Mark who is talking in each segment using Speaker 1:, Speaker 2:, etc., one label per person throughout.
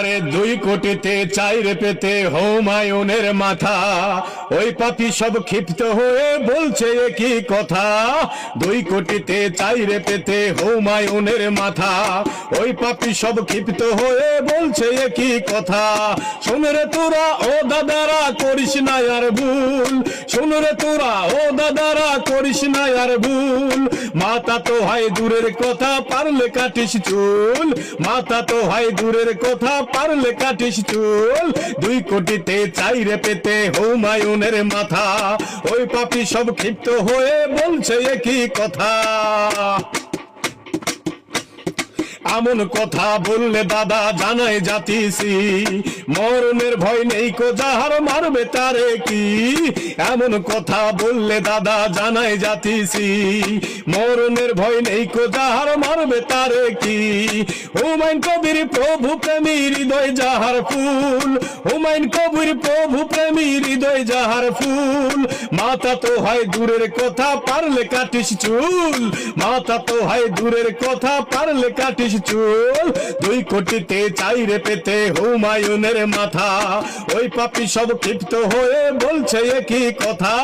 Speaker 1: আরে দুই কোটিতে চাইরে পেতে হোমায়ুনের মাথা। ওই পাপি সব ক্ষিপ্ত হয়ে বলছে কি কথা। দুই কোটিতে চাইরে পেতে হোমায়ুনের মাথা। ওই পাপি সব ক্ষিপ্ত হয়ে বলছে কি কথা। শুনে রে তোরা, ও দাদারা, করিস না আর ভুল। শুনে রে তোরা, ও দাদারা, করিস না আর ভুল। মাতা তো হয় দূরের কথা, পারলে কাটিস চুল। মাতা তো হয় দূরের কথা পারলে কাটিস চুল। দুই কোটিতে চাইরে পেতে হুমায়ুনের মাথা। ওই পাপি সব ক্ষিপ্ত হয়ে বলছে কি কথা। এমন কথা বললে দাদা জানাই জাতিসি। মরণের ভয় নেই কো, যাহার মারবে তারে কি? এমন কথা বললে দাদা জানাই জাতিসি। মরণের ভয় নেই কো, যাহার মারবে তারে কি? হুমায়ুন কবির প্রভু প্রেমী হৃদয় যাহার ফুল। হুমায়ুন কবির প্রভু প্রেমী হৃদয় যাহার ফুল। মাথা তো হয় দূরের কথা, পারলে কাটিস চুল। মাথা তো হয় দূরের কথা, পারলে কাটিস চুল। দুই কোটিতে চাইরে পেতে হুমায়ুনের মাথা। ওই পাপি সব ক্ষিপ্ত হয়ে বলছে কি কথা।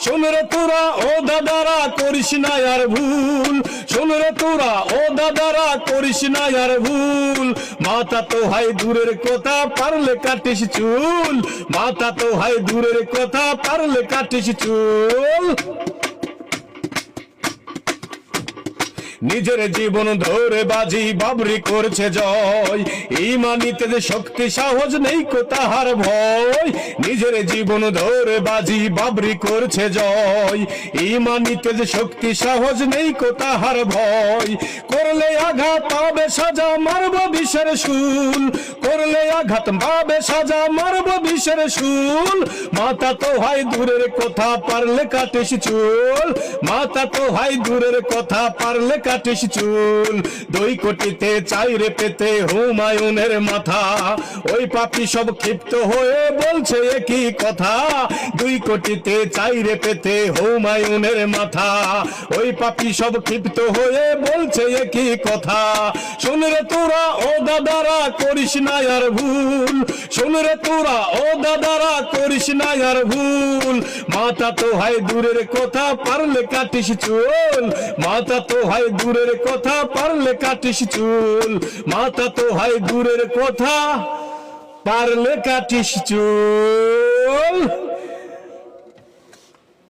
Speaker 1: শোন রে তোরা, ও দাদারা, করিস না আর ভুল। শোন রে তোরা, ও দাদারা, করিস না আর ভুল। মাথা তো হয় দূরের কথা, পারলে কাটিস চুল। মাথা তো হয় দূরের কথা, পারলে কাটিস চুল। নিজের জীবন ধরে বাজি বাবরি করছে জয়। ইমানিতে যে শক্তি, সাহস নেই কো তাহার ভয়। নিজের জীবন ধরে বাজি বাবরি করছে জয়। ইমানিতে যে শক্তি, সাহস নেই কো তাহার ভয়। করলে আঘাত পাবে সাজা, মারব বিষের শুল করলে আঘাত পাবে সাজা, মারব বিষের শুল মাথা তো হয় দূরের কথা পারলে কাটিস চুল। মাথা তো হয় দূরের কথা পারলে কাটিস চুল। দুই কোটিতে চাইরে পেতে হুমায়ুনের মাথা। ওই পাপি সব ক্ষিপ্ত হয়ে বলছে কি কথা। দুই কোটিতে চাইরে পেতে হুমায়ুনের মাথা। ওই পাপি সব ক্ষিপ্ত হয়ে বলছে কি কথা। শুন রে তোরা, ও দাদারা, করিস না আর ভুল। শুন রে তোরা, ও দাদারা, করিস না আর ভুল। মাথা তো হয় দূরের কথা, পারলে কাটিস চুল। মাথা তো হয় দূরের কথা পারলে কাটিস চুল। মাথা তো হয় দূরের কথা পারলে কাটিস চুল।